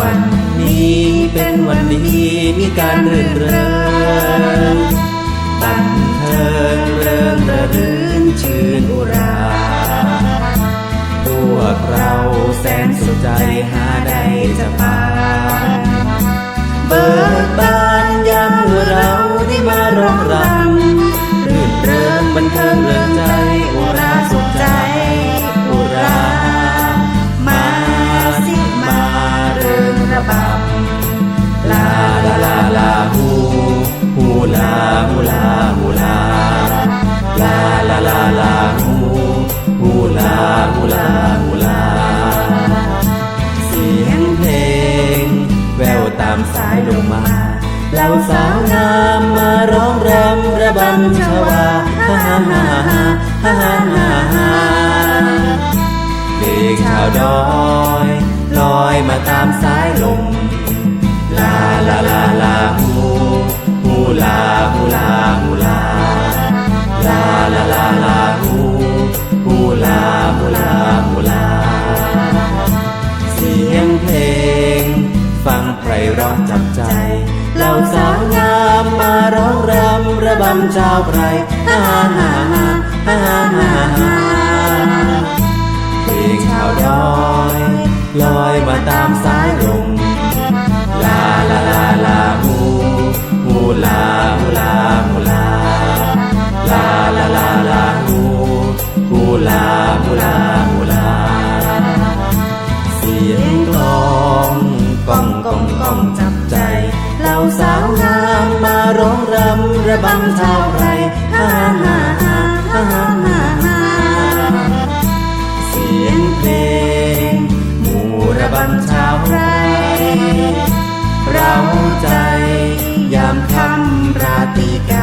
วันนี้เป็นวันนี้มีการเรื่นเริงบันเทิงเริงระรื่นชื่นอุราพวกเราแสนสุขใจหาได้จะพาเบอร์ ริงระบำลาลาลาลาฮูฮูลาฮูลาฮูลาลาลาลาลาฮูฮูลาฮูลาฮูลาเสียงเพลง แววตามสายลงมาเหล่าสาวงามมาร้องรำระบำชวาฮ่าฮ่าฮ่าฮ่าฮ่าฮ่าฮ่าเพลงชาวดอย ลอยมาตามสายลม ลาลาลาลาฮูฮูลาฮูลาฮูลา ลาลาลาลาฮูฮูลาฮูลาฮูลา เสียงเพลง ฟังไพเราะจับใจเหล่าสาวงามมาร้องรำระบำชาวไพรฮ่าฮ่าฮ่าฮ่าฮ่า ลอยมาตามสายลมลาลาลาลาฮูฮูลาฮูลาฮูลาลาลาลาลาฮูฮูลาฮูลาฮูลาเสียงกลองก้องก้องก้องจับใจเหล่าสาวงามมาร้องรำระบำชาวไรฮ่าฮ่าฮ่าฮ่าฮ่าฮ่าฮ่า pica.